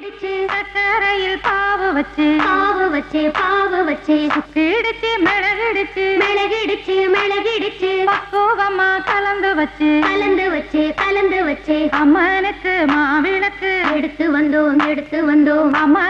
இடிச்சு சக்கரையில் பாவு வச்சு பாவு வச்சு பாவு வச்சு. சுக்கிடிச்சு மிளகிடிச்சு மிளகிடிச்சு மிளகிடிச்சு. பக்குவமா கலந்து வச்சு கலந்து வச்சு கலந்து வச்சு. அம்மனுக்கு மாவிளக்கு எடுத்து வந்தோம் எடுத்து வந்தோம். அம்மனவ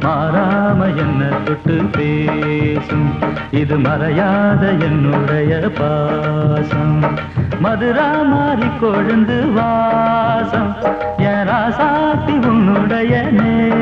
மாறாம என்ன தொட்டு பேசும். இது மறையாத என்னுடைய பாசம். மதுரா மாறி கொழுந்து வாசம். என் ராசாத்தி உன்னுடைய நே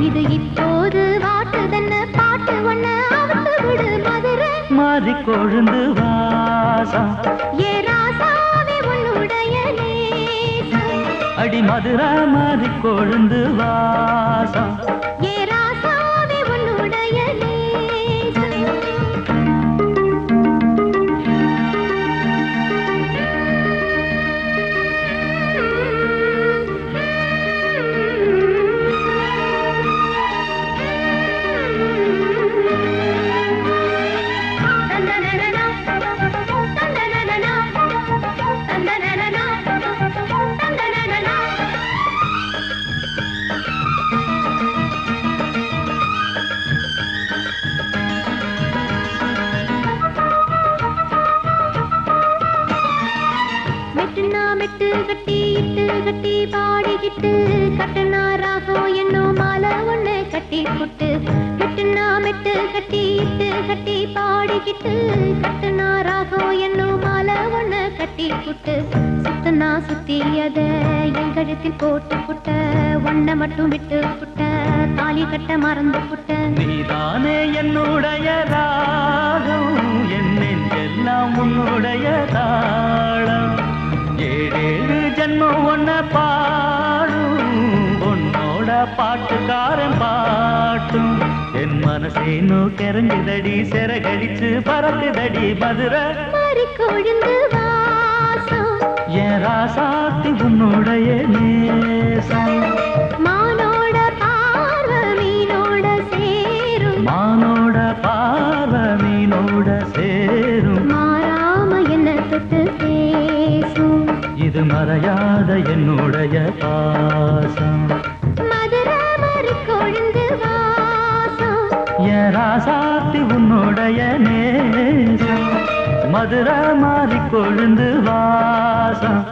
இது இப்போது வாட்டுதன்னு பாட்டு ஒண்ணு அவுத்து விடு மதுரை. மாறி கொழுந்து வாசம் ஏ ராசாவே உன்னுடைய அடி மதுரா மாறி கொழுந்து வாசம் மெட்டுனா கட்டி இட்டு கட்டி பாடிக்கிட்டு கட்டுனா ராகம் என்னும் மாலை ஒண்ணு கட்டி புட்டு கட்டுனா மெட்டு கட்டி இட்டு கட்டி பாடிக்கிட்டு கட்டுனா ராகம் என்னும் மாலை ஒண்ணு கட்டி புட்டு சுத்தனா சுத்தி அத என் கழுத்தில் போட்டு புட்ட ஒன்ன மட்டும் விட்டு புட்ட தாலி கட்ட மறந்து புட்ட. நீதானே என்னுடைய ராகம் என் உன்னுடைய தாளம் ஒன்ன பாடும் உன்னோட பாட்டுக்காரன் பாட்டும். என் மனசேனோ கரைஞ்சுதடி சிறகடிச்சு பறக்குதடி மதுரை. என் ராசாத்தி உன்னுடைய நேசம். என்னுடைய பாசம். ராசாத்தி உன்னுடைய நேசம். மதுரை மாறி கொழுந்து வாசம்